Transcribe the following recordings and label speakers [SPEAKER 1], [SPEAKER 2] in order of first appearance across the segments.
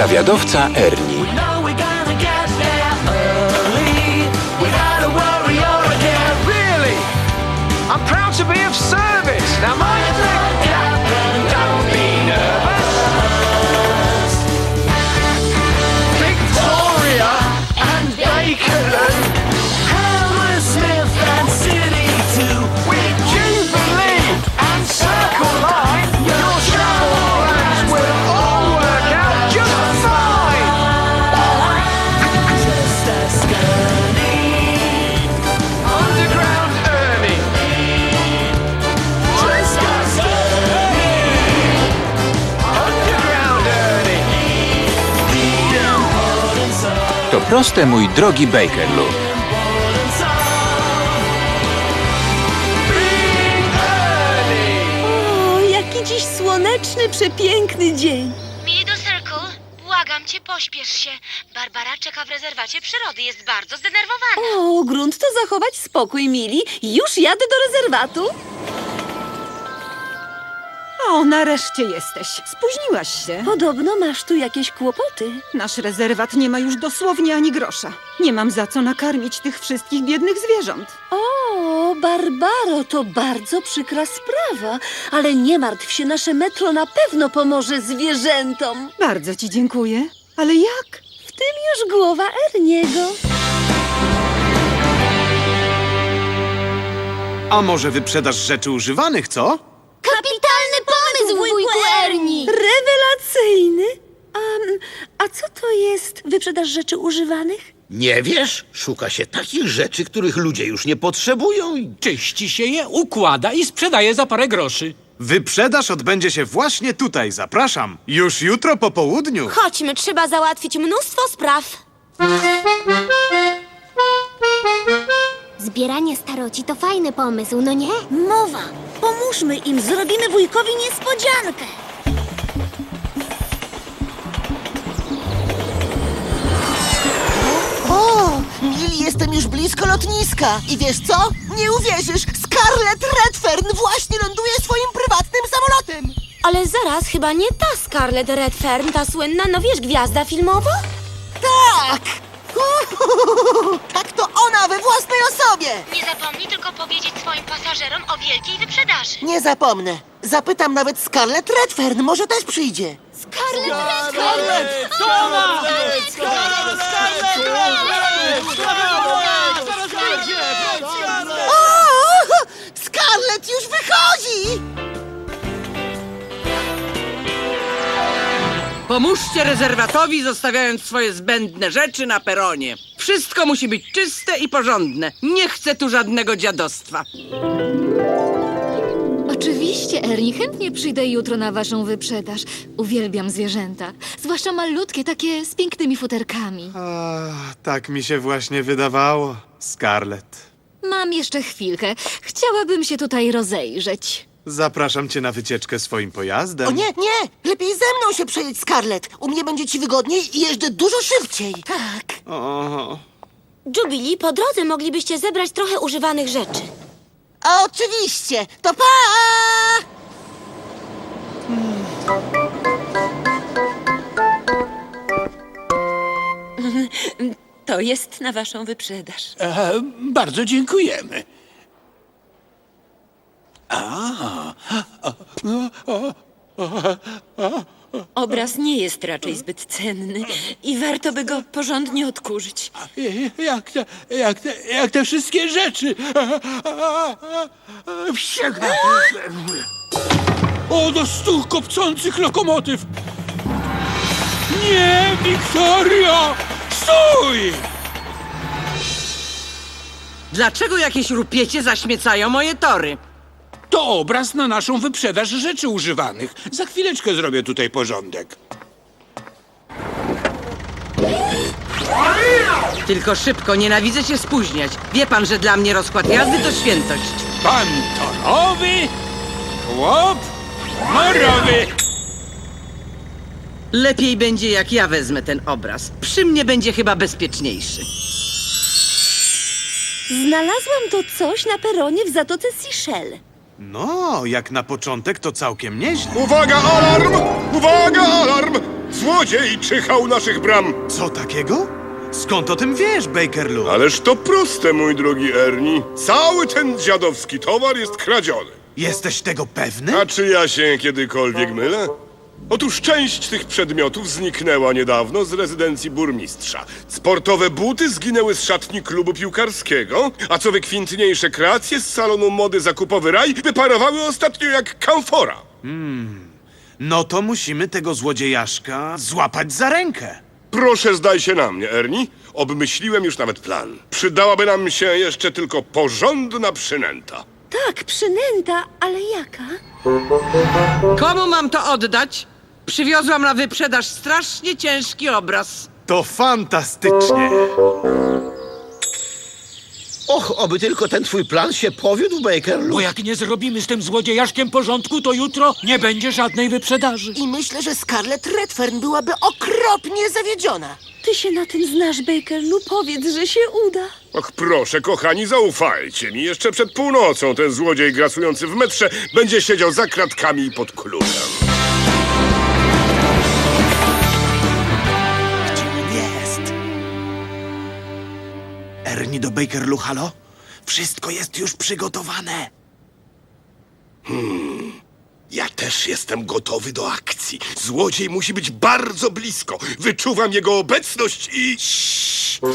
[SPEAKER 1] Zawiadowca Ernie.
[SPEAKER 2] know we're
[SPEAKER 1] proste, mój drogi Bakerlu.
[SPEAKER 3] Big Ernie.
[SPEAKER 4] O, jaki dziś słoneczny, przepiękny dzień.
[SPEAKER 5] Mido Circle, błagam cię, pośpiesz się. Barbara czeka w rezerwacie przyrody, jest bardzo zdenerwowana.
[SPEAKER 4] O, grunt to zachować spokój, Mili. Już jadę do rezerwatu.
[SPEAKER 6] O, nareszcie jesteś. Spóźniłaś się.
[SPEAKER 4] Podobno masz tu jakieś kłopoty.
[SPEAKER 6] Nasz rezerwat nie ma już dosłownie ani grosza. Nie mam za co nakarmić tych wszystkich biednych zwierząt.
[SPEAKER 4] O, Barbaro, to bardzo przykra sprawa. Ale nie martw się, nasze metro na pewno pomoże zwierzętom.
[SPEAKER 6] Bardzo ci dziękuję. Ale jak?
[SPEAKER 4] W tym już głowa Erniego.
[SPEAKER 7] A może wyprzedasz rzeczy używanych, co?
[SPEAKER 5] Kapitalny pomysł, wujku Ernie!
[SPEAKER 4] Rewelacyjny. A, a co to jest wyprzedaż rzeczy używanych?
[SPEAKER 8] Nie wiesz? Szuka się takich rzeczy, których ludzie już nie potrzebują i
[SPEAKER 9] Czyści się je, układa i sprzedaje za parę groszy.
[SPEAKER 7] Wyprzedaż odbędzie się właśnie tutaj, zapraszam. Już jutro po południu.
[SPEAKER 5] Chodźmy, trzeba załatwić mnóstwo spraw.
[SPEAKER 10] Zbieranie staroci to fajny pomysł, no nie?
[SPEAKER 4] Mowa. Pomóżmy im, zrobimy wujkowi niespodziankę.
[SPEAKER 11] O, Mili, jestem już blisko lotniska. I wiesz co? Nie uwierzysz, Scarlett Redfern właśnie ląduje swoim prywatnym samolotem.
[SPEAKER 5] Ale zaraz, chyba nie ta Scarlett Redfern, ta słynna, no wiesz, gwiazda filmowa?
[SPEAKER 11] Tak! Uhuhuhu, Tak to ona we
[SPEAKER 5] Nie zapomnij tylko powiedzieć swoim pasażerom o wielkiej wyprzedaży.
[SPEAKER 11] Nie zapomnę. Zapytam nawet Scarlett Redfern, może też przyjdzie.
[SPEAKER 5] Scarlett Redfern!
[SPEAKER 11] O! Scarlett już wychodzi!
[SPEAKER 12] Pomóżcie rezerwatowi, zostawiając swoje zbędne rzeczy na peronie. Wszystko musi być czyste i porządne. Nie chcę tu żadnego dziadostwa.
[SPEAKER 10] Oczywiście, Ernie, chętnie przyjdę jutro na waszą wyprzedaż. Uwielbiam zwierzęta, zwłaszcza malutkie, takie z pięknymi futerkami.
[SPEAKER 7] A, tak mi się właśnie wydawało, Scarlett.
[SPEAKER 10] Mam jeszcze chwilkę. Chciałabym się tutaj rozejrzeć.
[SPEAKER 7] Zapraszam cię na wycieczkę swoim pojazdem.
[SPEAKER 11] O nie, nie! Lepiej ze mną się przejedź, Scarlett. U mnie będzie ci wygodniej i jeżdżę dużo szybciej. Tak.
[SPEAKER 7] O,
[SPEAKER 5] Jubilee, po drodze moglibyście zebrać trochę używanych rzeczy.
[SPEAKER 11] Oczywiście. To pa!
[SPEAKER 4] To jest na waszą wyprzedaż.
[SPEAKER 9] E, bardzo dziękujemy.
[SPEAKER 4] Obraz nie jest raczej zbyt cenny i warto by go porządnie odkurzyć.
[SPEAKER 9] Jak te, jak te, jak te wszystkie rzeczy. Wściekł. O, do stu kopcących lokomotyw. Nie, Wiktorio! Stój!
[SPEAKER 12] Dlaczego jakieś rupiecie zaśmiecają moje tory?
[SPEAKER 9] To obraz na naszą wyprzedaż rzeczy używanych. Za chwileczkę zrobię tutaj porządek.
[SPEAKER 12] Tylko szybko, nienawidzę się spóźniać. Wie pan, że dla mnie rozkład jazdy to świętość.
[SPEAKER 9] Pan torowy, chłop morowy.
[SPEAKER 12] Lepiej będzie, jak ja wezmę ten obraz. Przy mnie będzie chyba bezpieczniejszy.
[SPEAKER 4] Znalazłam to coś na peronie w Zatoce Seychelles.
[SPEAKER 7] No, jak na początek to całkiem nieźle.
[SPEAKER 13] Uwaga, alarm! Uwaga, alarm! Złodziej! złodziej czyha u naszych bram.
[SPEAKER 7] Co takiego? Skąd o tym wiesz, Bakerlu?
[SPEAKER 13] Ależ to proste, mój drogi Ernie. Cały ten dziadowski towar jest kradziony.
[SPEAKER 7] Jesteś tego pewny?
[SPEAKER 13] A czy ja się kiedykolwiek mylę? Otóż część tych przedmiotów zniknęła niedawno z rezydencji burmistrza. Sportowe buty zginęły z szatni klubu piłkarskiego, a co wykwintniejsze kreacje z salonu mody zakupowy Raj wyparowały ostatnio jak kamfora.
[SPEAKER 7] No to musimy tego złodziejaszka złapać za rękę.
[SPEAKER 13] Proszę zdaj się na mnie, Ernie. Obmyśliłem już nawet plan. Przydałaby nam się jeszcze tylko porządna przynęta.
[SPEAKER 4] Tak, przynęta, ale jaka?
[SPEAKER 12] Komu mam to oddać? Przywiozłam na wyprzedaż strasznie ciężki obraz.
[SPEAKER 7] To fantastycznie.
[SPEAKER 8] Och, oby tylko ten twój plan się powiódł, Bakerlu.
[SPEAKER 9] Bo jak nie zrobimy z tym złodziejaszkiem porządku, to jutro nie będzie żadnej wyprzedaży.
[SPEAKER 11] I myślę, że Scarlett Redfern byłaby okropnie zawiedziona.
[SPEAKER 4] Ty się na tym znasz, Bakerlu. Powiedz, że się uda.
[SPEAKER 13] Och, proszę, kochani, zaufajcie mi. Jeszcze przed północą ten złodziej grasujący w metrze będzie siedział za kratkami i pod kluczem.
[SPEAKER 7] Gdzie on jest? Ernie do Bakerlu, halo? Wszystko jest już przygotowane.
[SPEAKER 13] Ja też jestem gotowy do akcji. Złodziej musi być bardzo blisko. Wyczuwam jego obecność i...
[SPEAKER 7] Mamy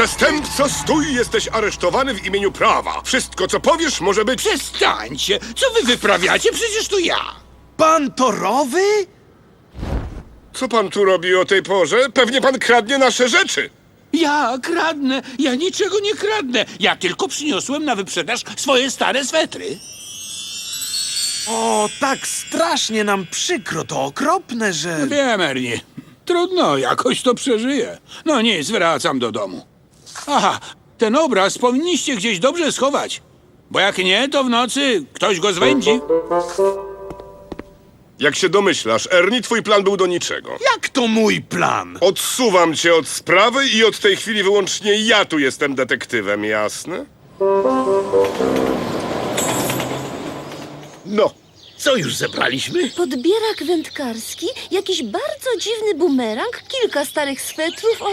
[SPEAKER 13] Przestępco, stój! Jesteś aresztowany w imieniu prawa. Wszystko, co powiesz, może być...
[SPEAKER 9] Przestańcie! Co wy wyprawiacie? Przecież to ja!
[SPEAKER 7] Pan torowy?
[SPEAKER 13] Co pan tu robi o tej porze? Pewnie pan kradnie nasze rzeczy.
[SPEAKER 9] Ja kradnę! Ja niczego nie kradnę! Ja tylko przyniosłem na wyprzedaż swoje stare swetry.
[SPEAKER 7] O, tak strasznie nam przykro, to okropne, że...
[SPEAKER 9] Wiem, Ernie. Trudno, jakoś to przeżyję. No nic, wracam do domu. Aha, ten obraz powinniście gdzieś dobrze schować. Bo jak nie, to w nocy ktoś go zwędzi.
[SPEAKER 13] Jak się domyślasz, Ernie, twój plan był do niczego.
[SPEAKER 7] Jak to mój plan?
[SPEAKER 13] Odsuwam cię od sprawy i od tej chwili wyłącznie ja tu jestem detektywem, jasne?
[SPEAKER 8] No, co już zebraliśmy?
[SPEAKER 4] Podbierak wędkarski, jakiś bardzo dziwny bumerang, kilka starych swetrów, o,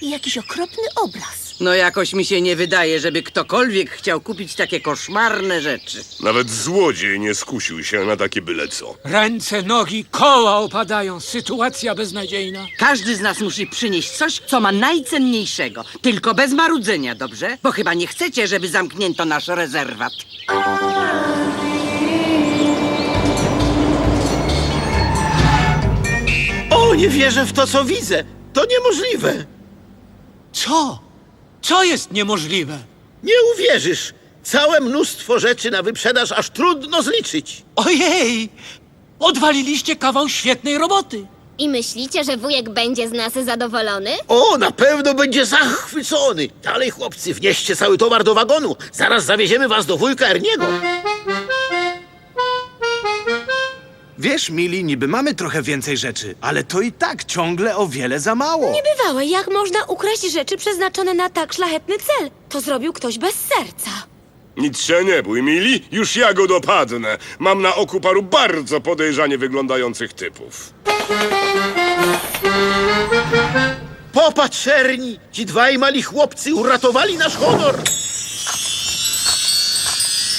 [SPEAKER 4] i jakiś okropny obraz.
[SPEAKER 12] No jakoś mi się nie wydaje, żeby ktokolwiek chciał kupić takie koszmarne rzeczy.
[SPEAKER 13] Nawet złodziej nie skusił się na takie byle co.
[SPEAKER 9] Ręce, nogi, koła opadają. Sytuacja beznadziejna.
[SPEAKER 12] Każdy z nas musi przynieść coś, co ma najcenniejszego. Tylko bez marudzenia, dobrze? Bo chyba nie chcecie, żeby zamknięto nasz rezerwat.
[SPEAKER 8] O, nie wierzę w to, co widzę. To niemożliwe.
[SPEAKER 9] Co? Co jest niemożliwe?
[SPEAKER 8] Nie uwierzysz. Całe mnóstwo rzeczy na wyprzedaż aż trudno zliczyć.
[SPEAKER 9] Ojej! Odwaliliście kawał świetnej roboty.
[SPEAKER 5] I myślicie, że wujek będzie z nas zadowolony?
[SPEAKER 8] O, na pewno będzie zachwycony. Dalej, chłopcy, wnieście cały towar do wagonu. Zaraz zawieziemy was do wujka Erniego.
[SPEAKER 7] Wiesz, Mili, niby mamy trochę więcej rzeczy, ale to i tak ciągle o wiele za mało.
[SPEAKER 5] Bywałe, jak można ukraść rzeczy przeznaczone na tak szlachetny cel? To zrobił ktoś bez serca.
[SPEAKER 13] Nic się nie bój, mili, już ja go dopadnę. Mam na oku paru bardzo podejrzanie wyglądających typów.
[SPEAKER 8] Popatrz, Erni, ci dwaj mali chłopcy uratowali nasz honor.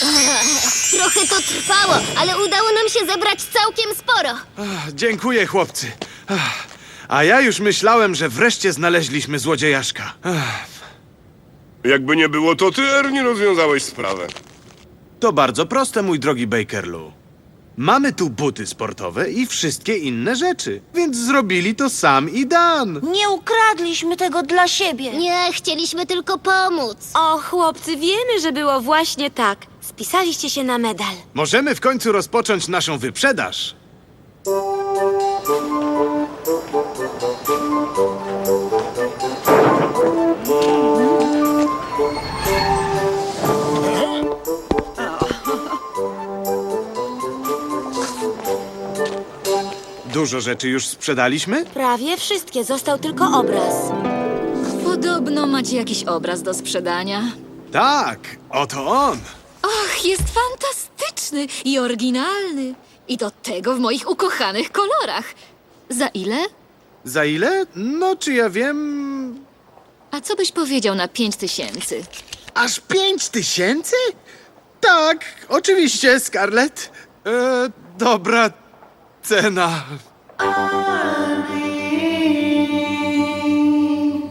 [SPEAKER 5] Trochę to trwało, ale udało nam się zebrać całkiem sporo.
[SPEAKER 7] Ach, Dziękuję, chłopcy. Ach, A ja już myślałem, że wreszcie znaleźliśmy złodziejaszka. Ach,
[SPEAKER 13] Jakby nie było, to ty, Ernie, rozwiązałeś sprawę.
[SPEAKER 7] To bardzo proste, mój drogi Bakerlu. Mamy tu buty sportowe i wszystkie inne rzeczy, więc zrobili to sam i Dan.
[SPEAKER 4] Nie ukradliśmy tego dla siebie.
[SPEAKER 5] Nie, chcieliśmy tylko pomóc.
[SPEAKER 4] O, chłopcy, wiemy, że było właśnie tak. Spisaliście się na medal.
[SPEAKER 7] Możemy w końcu rozpocząć naszą wyprzedaż. Dużo rzeczy już sprzedaliśmy?
[SPEAKER 5] Prawie wszystkie, został tylko obraz.
[SPEAKER 10] Podobno macie jakiś obraz do sprzedania.
[SPEAKER 7] Tak, oto on.
[SPEAKER 10] Och, jest fantastyczny i oryginalny. I do tego w moich ukochanych kolorach. Za ile?
[SPEAKER 7] Za ile? No, czy ja wiem...
[SPEAKER 10] A co byś powiedział na pięć tysięcy?
[SPEAKER 7] Aż pięć tysięcy? Tak, oczywiście, Scarlett. E, dobra cena.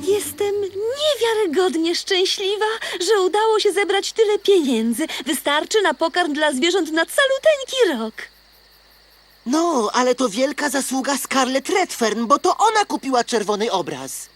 [SPEAKER 4] Jestem niewiarygodnie szczęśliwa, że udało się zebrać tyle pieniędzy. Wystarczy na pokarm dla zwierząt na caluteńki rok.
[SPEAKER 11] No, ale to wielka zasługa Scarlett Redfern, bo to ona kupiła czerwony obraz.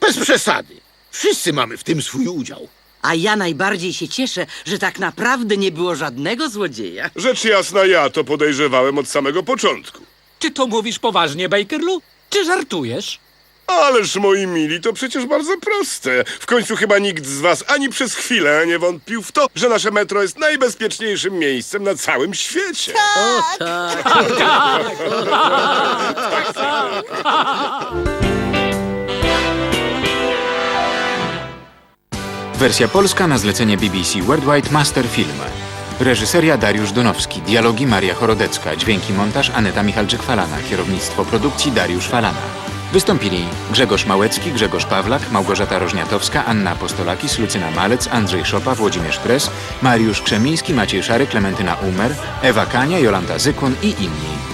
[SPEAKER 8] Bez przesady. Wszyscy mamy w tym swój udział.
[SPEAKER 12] A ja najbardziej się cieszę, że tak naprawdę nie było żadnego złodzieja.
[SPEAKER 13] Rzecz jasna, ja to podejrzewałem od samego początku.
[SPEAKER 14] Czy to mówisz poważnie, Bakerlu? Czy żartujesz?
[SPEAKER 13] Ależ moi mili, to przecież bardzo proste. W końcu chyba nikt z was ani przez chwilę nie wątpił w to, że nasze metro jest najbezpieczniejszym miejscem na całym świecie.
[SPEAKER 12] O tak.
[SPEAKER 1] Wersja polska na zlecenie BBC Worldwide Master Film. Reżyseria Dariusz Donowski, dialogi Maria Chorodecka, dźwięki montaż Aneta Michalczyk-Falana, kierownictwo produkcji Dariusz Falana. Wystąpili Grzegorz Małecki, Grzegorz Pawlak, Małgorzata Rożniatowska, Anna Apostolakis, Lucyna Malec, Andrzej Szopa, Włodzimierz Pres, Mariusz Krzemiński, Maciej Szary, Klementyna Umer, Ewa Kania, Jolanta Zykun i inni.